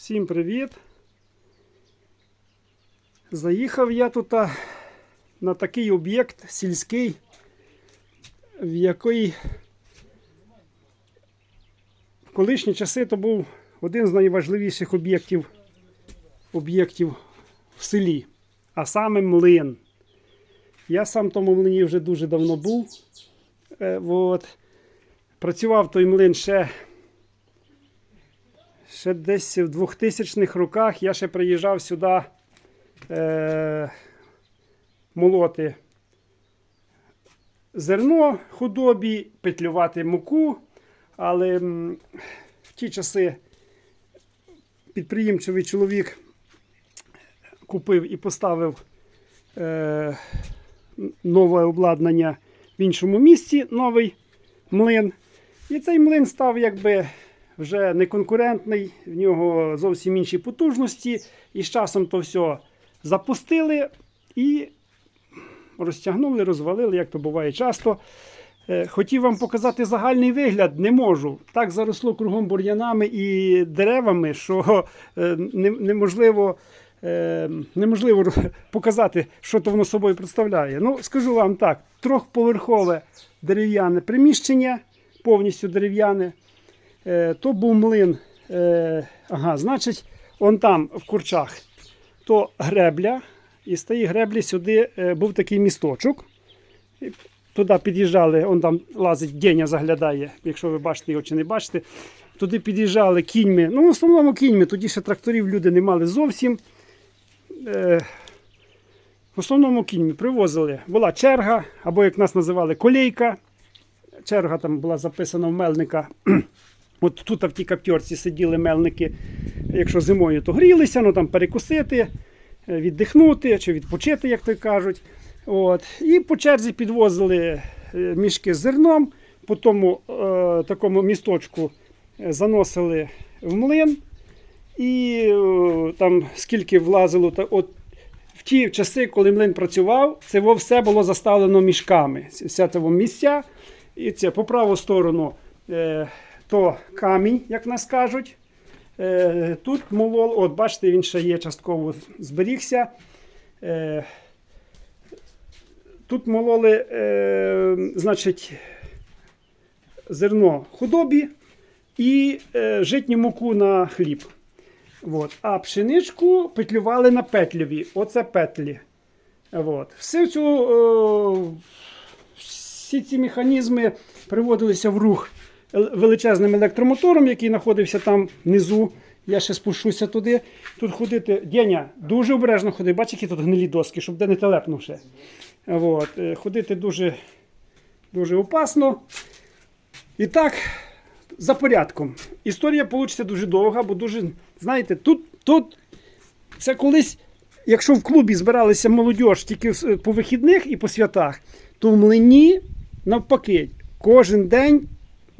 Всім привіт! Заїхав я тут на такий об'єкт сільський, в який в колишні часи то був один з найважливіших об'єктів об'єктів в селі, а саме млин. Я сам в тому млині вже дуже давно був. Е, от. Працював той млин ще Ще десь в 2000-х роках я ще приїжджав сюди е, молоти зерно худобі, петлювати муку. Але в ті часи підприємчивий чоловік купив і поставив е, нове обладнання в іншому місці, новий млин. І цей млин став якби вже не конкурентний, в нього зовсім інші потужності. І з часом то все запустили і розтягнули, розвалили, як то буває часто. Е, Хотів вам показати загальний вигляд, не можу. Так заросло кругом бур'янами і деревами, що е, неможливо, е, неможливо показати, що то воно собою представляє. Ну, скажу вам так: трьохповерхове дерев'яне приміщення, повністю дерев'яне. Е, то був млин. Е, ага, значить, он там в курчах то гребля, і з тієї греблі сюди е, був такий місточок. Туди під'їжджали, он там лазить, Деня заглядає, якщо ви бачите його чи не бачите. Туди під'їжджали кіньми. Ну, в основному кіньми, тоді ще тракторів люди не мали зовсім. В основному кіньми привозили. Була черга, або як нас називали, колейка. Черга там була записана в мельника. От тут в тій каптьорці сиділи мельники, якщо зимою, то грілися, ну там перекусити, е, віддихнути чи відпочити, як то кажуть. От. І по черзі підвозили е, мішки з зерном, по тому е, такому місточку е, заносили в млин. І е, там скільки влазило, та, от в ті часи, коли млин працював, це все було заставлено мішками. Вся це місця. І це по праву сторону е, то камінь, як нас кажуть. Е, тут молол, от бачите, він ще є частково зберігся. Е, тут мололи, е, значить, зерно худобі і житню муку на хліб. От. А пшеничку петлювали на петлеві. Оце петлі. От. Всю цю, всі ці механізми приводилися в рух величезним електромотором, який знаходився там внизу. Я ще спущуся туди. Тут ходити. Деня, дуже обережно ходи. Бачиш, які тут гнилі доски, щоб де не телепнув ще. От. е, Ходити дуже, дуже опасно. І так, за порядком. Історія вийде дуже довга, бо дуже, знаєте, тут, тут це колись, якщо в клубі збиралися молодь тільки по вихідних і по святах, то в млині навпаки, кожен день,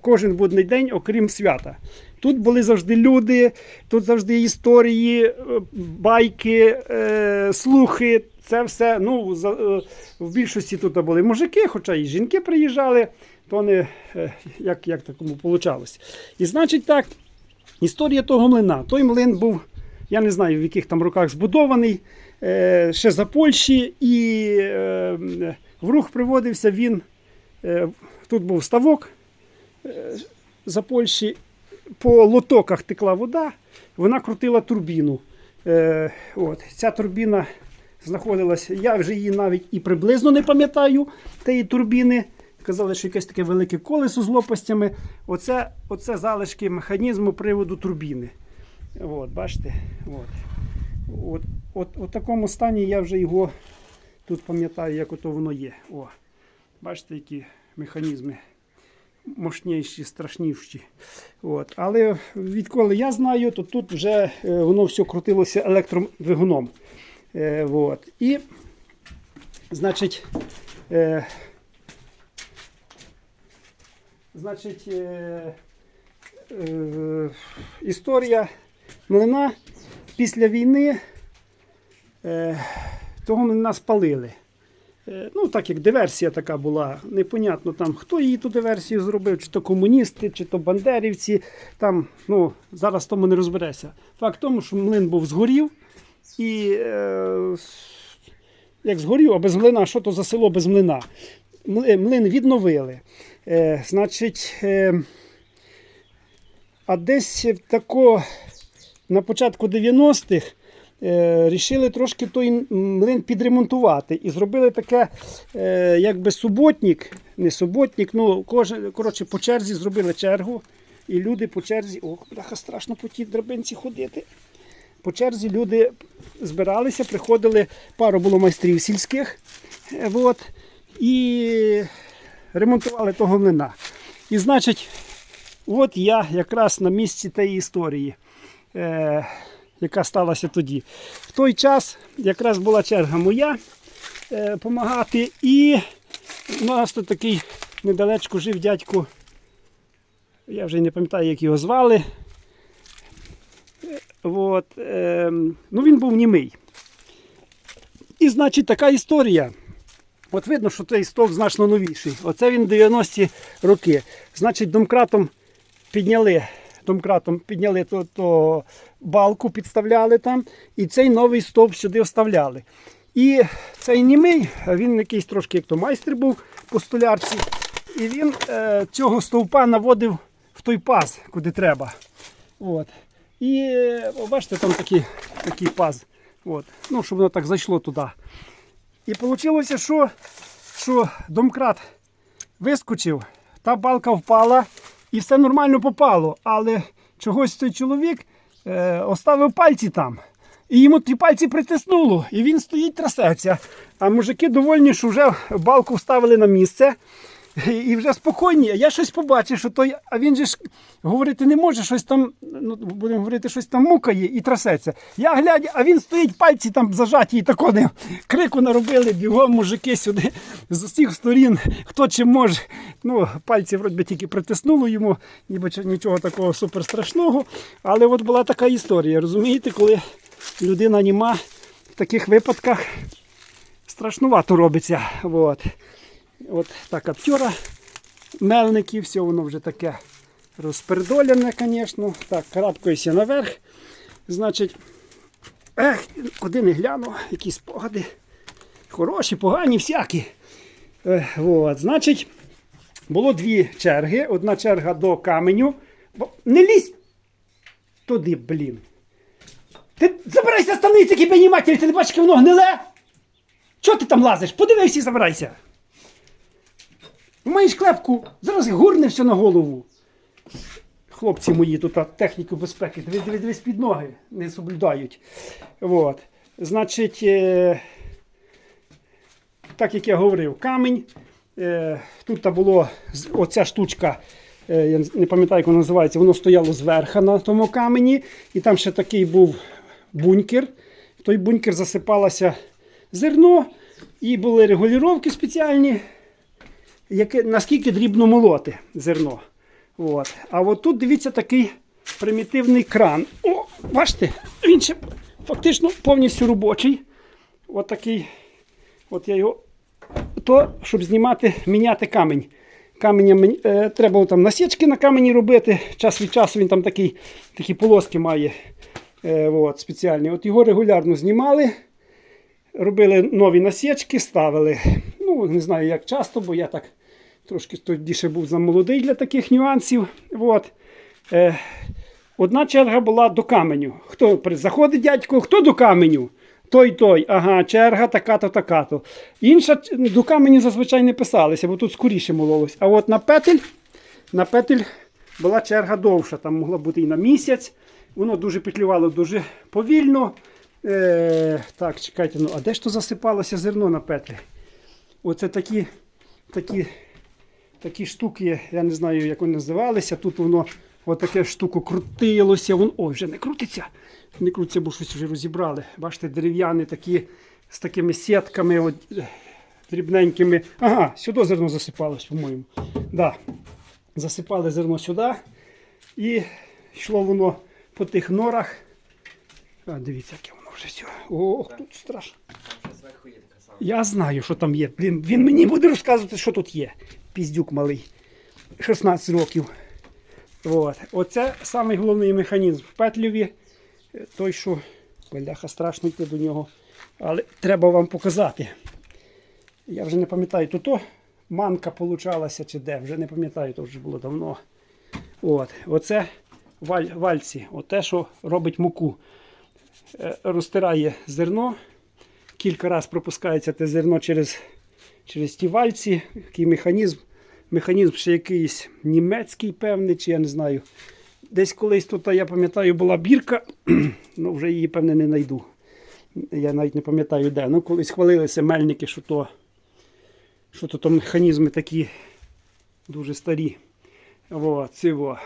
кожен будний день, окрім свята. Тут були завжди люди, тут завжди історії, е, байки, е, слухи. Це все. Ну, е, в більшості тут були мужики, хоча і жінки приїжджали, то не як, як такому вийшло. І значить так, історія того млина. Той млин був, я не знаю, в яких там роках збудований, ще за Польщі, і в рух приводився він. Тут був ставок за Польщі, по лотоках текла вода, вона крутила турбіну. Е, от, ця турбіна знаходилася, я вже її навіть і приблизно не пам'ятаю тієї турбіни. Казали, що якесь таке велике колесо з лопастями. Оце, оце залишки механізму приводу турбіни. От, бачите? От. От, от, от такому стані я вже його тут пам'ятаю, як ото воно є. О, бачите, які механізми мощніші, страшніші. От. Але відколи я знаю, то тут вже е, воно все крутилося електродвигуном. Е, от. І, значить, е, значить, е, е, історія млина після війни е, того млина спалили. Е, Ну, так як диверсія така була, непонятно там, хто її ту диверсію зробив, чи то комуністи, чи то бандерівці. Там, ну, зараз тому не розбереся. Факт в тому, що млин був згорів, і е, як згорів, а без млина, що то за село без млина? Млин відновили. Е, значить, е, а десь тако на початку 90-х е, рішили трошки той млин підремонтувати і зробили таке, е, якби суботник, не суботник, ну кожен, коротше, по черзі зробили чергу. І люди по черзі, о, бляха, страшно по тій драбинці ходити. По черзі люди збиралися, приходили, пару було майстрів сільських. е, От, і ремонтували того млина. І значить, от я якраз на місці тієї історії, е, яка сталася тоді. В той час якраз була черга моя допомагати. І у нас тут такий недалечко жив дядько. Я вже не пам'ятаю, як його звали. Е, От, е, ну він був німий. І значить така історія. От видно, що цей стовп значно новіший. Оце він 90-ті роки. Значить, домкратом підняли, домкратом підняли то, то балку, підставляли там, і цей новий стовп сюди вставляли. І цей німий, він якийсь трошки як то майстер був по столярці, і він е, цього стовпа наводив в той паз, куди треба. От. І е, о, бачите, там такий, такий паз. От. Ну, щоб воно так зайшло туди. І вийшло, що, що домкрат вискочив, та балка впала і все нормально попало. Але чогось той чоловік е, оставив пальці там. І йому ті пальці притиснуло, і він стоїть трасеться. А мужики довольні, що вже балку вставили на місце. І- вже спокійні. Я щось побачив, що той, а він же ж говорити не може, щось там, ну будемо говорити, щось там мукає і трясеться. Я глядя, а він стоїть, пальці там зажаті, і тако не крику наробили, бігом мужики сюди з усіх сторін, хто чим може. Ну, пальці вроді тільки притиснуло йому, ніби нічого такого суперстрашного. Але от була така історія, розумієте, коли людина німа в таких випадках страшнувато робиться. От. От так аптера, мельники, все воно вже таке розпердоляне, звісно. Так, карабкаюся наверх. Значить, ех, куди не гляну, які спогади. Хороші, погані, всякі. Е, от, значить, було дві черги. Одна черга до каменю. Не лізь туди, блін. Ти забирайся з станиці, підніматель, ти не бачиш, воно гниле? Чого ти там лазиш? Подивися і забирайся. Маєш клепку, зараз гурне все на голову. Хлопці мої тут техніку безпеки, дивись, дивись, дивись під ноги, не соблюдають. От. Значить, е, так як я говорив, камінь. Е, тут було оця штучка, е, я не пам'ятаю, як вона називається, воно стояло зверху на тому камені. І там ще такий був бункер. В той бункер засипалося зерно, і були регулювання спеціальні яке, наскільки дрібно молоти зерно. От. А от тут дивіться такий примітивний кран. О, бачите, він ще фактично повністю робочий. От такий. От я його. То, щоб знімати, міняти камінь. Каменя е, треба було там насічки на камені робити. Час від часу він там такий, такі полоски має е, от, спеціальні. От його регулярно знімали робили нові насічки, ставили. Ну, не знаю, як часто, бо я так трошки тоді ще був замолодий для таких нюансів. От. Е, одна черга була до каменю. Хто заходить дядько, хто до каменю? Той той, ага, черга така-то, така-то. Інша до каменю зазвичай не писалися, бо тут скоріше мололось. А от на петель, на петель була черга довша, там могла бути і на місяць. Воно дуже петлювало дуже повільно. Е, так, чекайте, ну а де ж то засипалося зерно на петлі? Оце такі, такі, такі штуки, я не знаю, як вони називалися. Тут воно отаке штуку крутилося. Воно, ой, вже не крутиться. Не крутиться, бо щось вже розібрали. Бачите, дерев'яні такі з такими сітками, от, е, дрібненькими. Ага, сюди зерно засипалось, по-моєму. Да. Засипали зерно сюди. І йшло воно по тих норах. А, дивіться, яке воно вже все. Ох, тут страшно. Там ще зверху є така Я знаю, що там є. Він, він мені буде розказувати, що тут є. Піздюк малий. 16 років. От. Оце самий головний механізм в петлюві. Е, Той, що бляха страшно йти до нього. Але треба вам показати. Я вже не пам'ятаю, то то манка получалася чи де, вже не пам'ятаю, то вже було давно. От. Оце валь, вальці, оте, що робить муку. Е, Розтирає зерно, кілька разів пропускається те зерно через, через ті вальці. Такий механізм. Механізм ще якийсь німецький, певний, чи я не знаю. Десь колись тут, я пам'ятаю, була бірка, ну вже її, певне, не знайду. Я навіть не пам'ятаю де. Ну, колись хвалилися мельники, що то, що то, то механізми такі дуже старі. О, циво.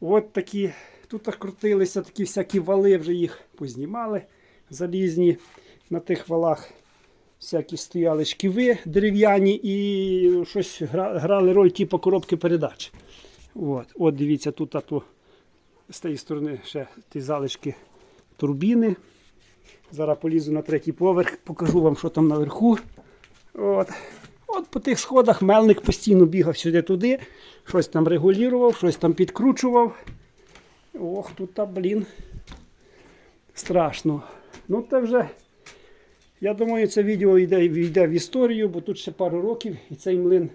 От такі. Тут крутилися такі всякі вали, вже їх познімали залізні. На тих валах всякі стояли шківи дерев'яні і щось грали роль типу коробки передач. От, от дивіться, тут а то, з тієї сторони ще ті залишки турбіни. Зараз полізу на третій поверх, покажу вам, що там наверху. От. От по тих сходах мельник постійно бігав сюди-туди, щось там регулював, щось там підкручував. Ох, тут та, блін. Страшно. Ну, це вже, я думаю, це відео йде, йде в історію, бо тут ще пару років і цей млин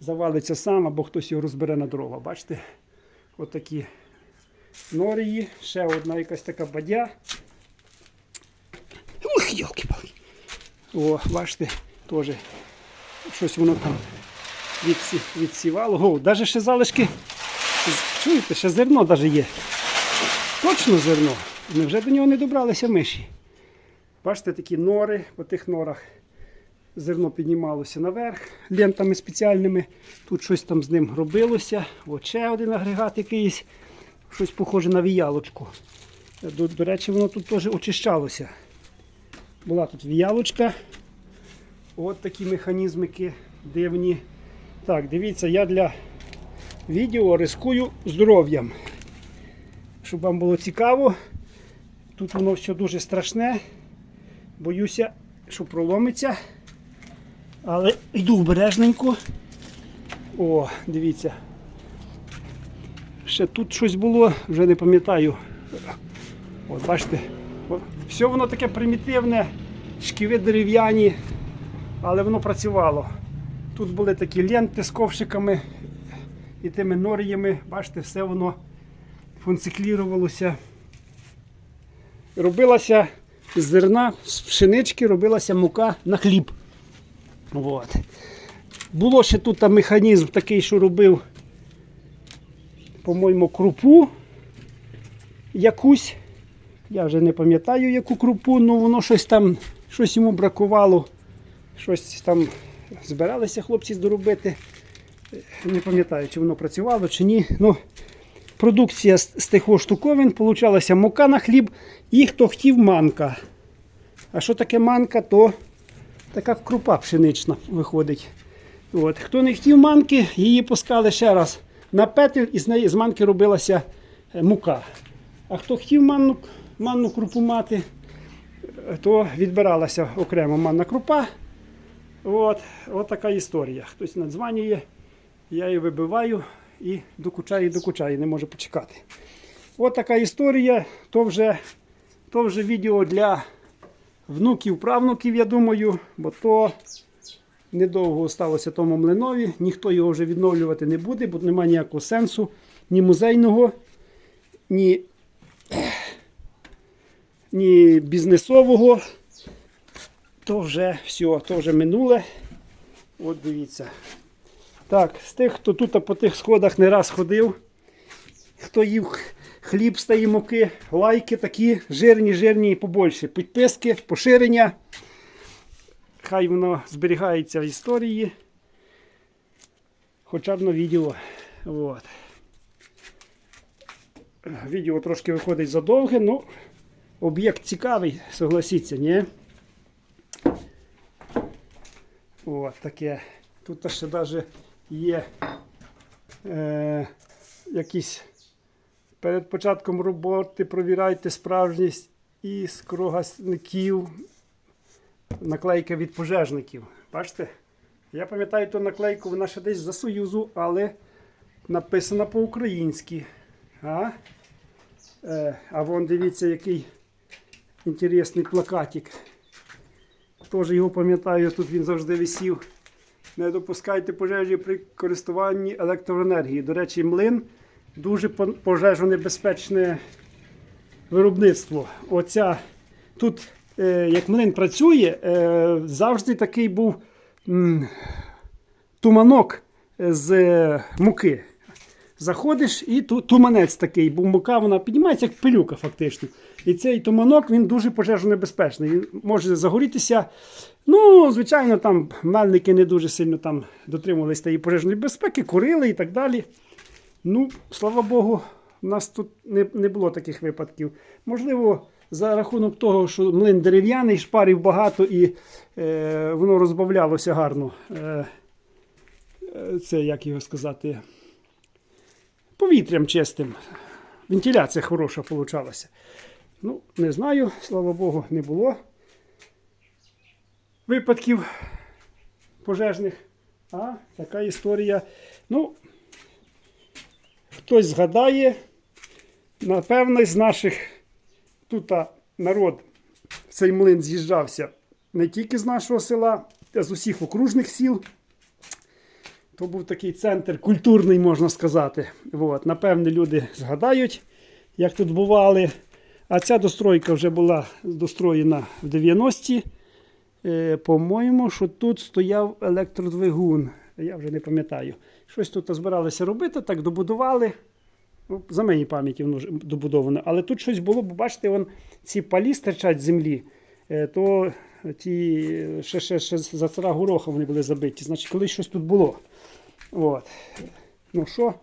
завалиться сам, або хтось його розбере на дрова. Бачите? Отакі норії, ще одна якась така бадя. Ух, йолки-палки. О, бачите, теж щось воно там відсі, відсівало. О, навіть ще залишки. Чуєте, ще зерно навіть є. Точно зерно. Невже до нього не добралися миші? Бачите, такі нори по тих норах. Зерно піднімалося наверх лентами спеціальними. Тут щось там з ним робилося. От ще один агрегат якийсь. Щось похоже на віялочку. До, до речі, воно тут теж очищалося. Була тут віялочка. От такі механізмики дивні. Так, дивіться, я для відео рискую здоров'ям. Щоб вам було цікаво. Тут воно все дуже страшне. Боюся, що проломиться. Але йду обережненько. О, дивіться. Ще тут щось було, вже не пам'ятаю. От бачите, все воно таке примітивне, шківи дерев'яні, але воно працювало. Тут були такі ленти з ковшиками і тими норіями. Бачите, все воно функціклірувалося. Робилася з зерна, з пшенички робилася мука на хліб. От. Було ще тут там механізм такий, що робив, по-моєму, крупу якусь. Я вже не пам'ятаю, яку крупу, але воно щось там, щось йому бракувало. Щось там збиралися хлопці доробити. Не пам'ятаю, чи воно працювало, чи ні. Ну, продукція з, тих штуковин получалася мука на хліб і хто хотів манка. А що таке манка, то така крупа пшенична виходить. От. Хто не хотів манки, її пускали ще раз на петель і з неї з манки робилася е, мука. А хто хотів манну, манну крупу мати, то відбиралася окремо манна крупа. От, от така історія. Хтось надзванює, я її вибиваю і докучаю, докучаю, не можу почекати. От така історія. То вже, то вже відео для внуків, правнуків, я думаю, бо то недовго сталося тому млинові, ніхто його вже відновлювати не буде, бо немає ніякого сенсу ні музейного, ні, ні бізнесового. То вже все, то вже минуле. От дивіться. Так, з тих, хто тут по тих сходах не раз ходив, хто їв хліб з муки, лайки такі жирні, жирні і побольше. Підписки, поширення. Хай воно зберігається в історії. Хоча б на відео. От. Відео трошки виходить задовге, ну об'єкт цікавий, согласіться, ні? От таке. Тут ще навіть є е, якісь перед початком роботи провіряйте справжність іскрогасників. наклейка від пожежників. Бачите? Я пам'ятаю ту наклейку, вона ще десь за Союзу, але написана по-українськи. А? Е, а вон дивіться, який інтересний плакатик. Теж його пам'ятаю, тут він завжди висів. Не допускайте пожежі при користуванні електроенергії. До речі, млин дуже пожежонебезпечне виробництво. Оця тут, е, як млин працює, е, завжди такий був туманок з е, муки. Заходиш і ту, туманець такий, бо мука вона піднімається як пилюка, фактично. І цей туманок він дуже пожежонебезпечний. Він може загорітися. Ну, звичайно, там мельники не дуже сильно там дотримувалися тієї пожежної безпеки, курили і так далі. Ну, слава Богу, у нас тут не, не було таких випадків. Можливо, за рахунок того, що млин дерев'яний, шпарів багато і е, воно розбавлялося гарно. Е, е, це як його сказати. Повітрям чистим. Вентиляція хороша получалася. Ну, не знаю, слава Богу, не було випадків пожежних. А така історія. Ну, хтось згадає, напевно, з наших тут народ цей млин з'їжджався не тільки з нашого села, а з усіх окружних сіл. То був такий центр культурний, можна сказати. От, напевне, люди згадають, як тут бували. А ця достройка вже була достроєна в 90-ті. Е, по-моєму, що тут стояв електродвигун. Я вже не пам'ятаю. Щось тут збиралися робити, так добудували. Ну, за моєї пам'яті воно добудовано. Але тут щось було, бо бачите, вон, ці палі стирчать землі, е, то ті ще, ще, ще за цара гороха вони були забиті. Значить, колись щось тут було. От. Ну що,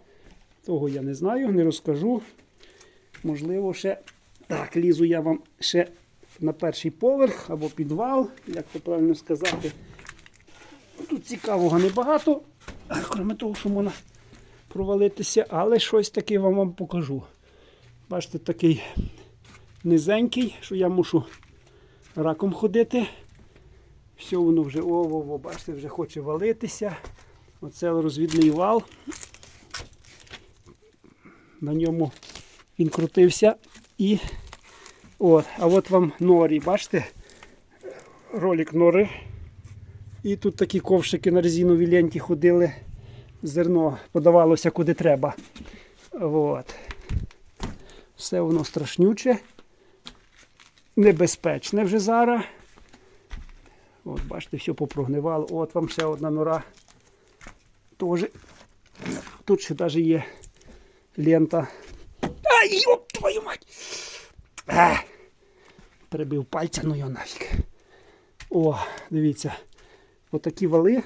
того я не знаю, не розкажу. Можливо, ще. Так, лізу я вам ще на перший поверх або підвал, як то правильно сказати. Тут цікавого небагато, крім того, що можна провалитися, але щось таке вам, вам покажу. Бачите, такий низенький, що я мушу раком ходити. Все воно вже о-о-о, бачите, вже хоче валитися. Оце розвідний вал. На ньому він крутився і От, а от вам норі, бачите? Ролик нори. І тут такі ковшики на резиновій ленті ходили. Зерно подавалося куди треба. От. Все воно страшнюче. Небезпечне вже зараз. От, бачите, все попрогнивало. От вам ще одна нора. Тоже. Тут ще навіть є лента. Ай, йоп твою мать! А, прибив пальця, ну його нафіг. О, дивіться. Отакі вали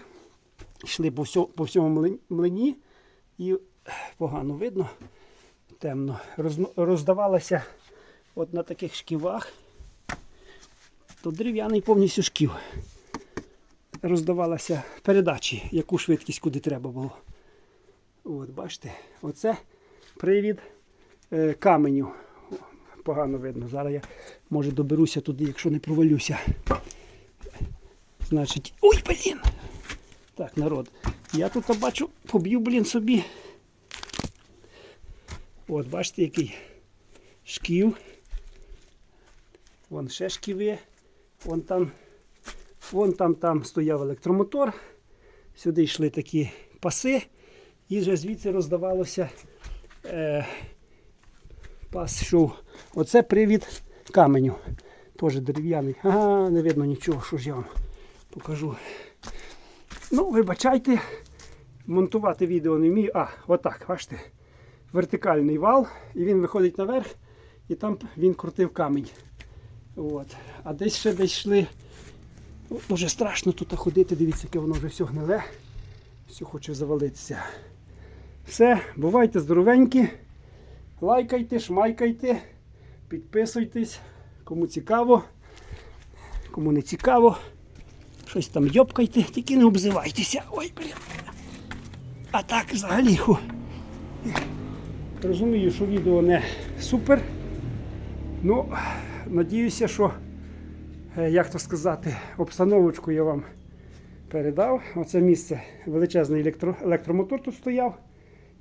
йшли по всьому, по всьому млині і погано видно, темно. Розно- роздавалося от на таких шківах. То дерев'яний повністю шків. Роздавалася передачі, яку швидкість куди треба було. От, бачите, оце привід е, каменю погано видно. Зараз я може доберуся туди, якщо не провалюся. Значить. Ой, блін! Так, народ. Я тут бачу, поб'ю, блін, собі. От, бачите, який шків. Вон ще шківи. Вон там, вон там, там стояв електромотор. Сюди йшли такі паси. І вже звідси роздавалося. Е, пас йшов. Оце привід каменю. Теж дерев'яний. Ага, не видно нічого, що ж я вам покажу. Ну, вибачайте, монтувати відео не вмію. А, отак, бачите. Вертикальний вал, і він виходить наверх, і там він крутив камінь. От. А десь ще десь йшли. Ну, Дуже страшно тут ходити, дивіться, яке воно вже все гниле. Все хоче завалитися. Все, бувайте здоровенькі. Лайкайте, шмайкайте, підписуйтесь, кому цікаво, кому не цікаво. Щось там йопкайте, тільки не обзивайтеся. Ой, блін. А так взагалі. ху. Розумію, що відео не супер. Ну, надіюся, що як то сказати, обстановочку я вам передав. Оце місце величезний електро, електромотор тут стояв.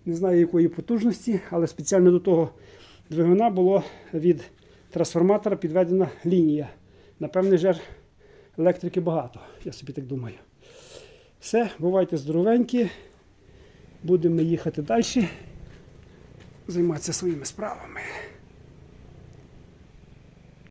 Не знаю якої потужності, але спеціально до того двигуна було від трансформатора підведена лінія. Напевне, жер електрики багато, я собі так думаю. Все, бувайте здоровенькі. Будемо їхати далі, займатися своїми справами.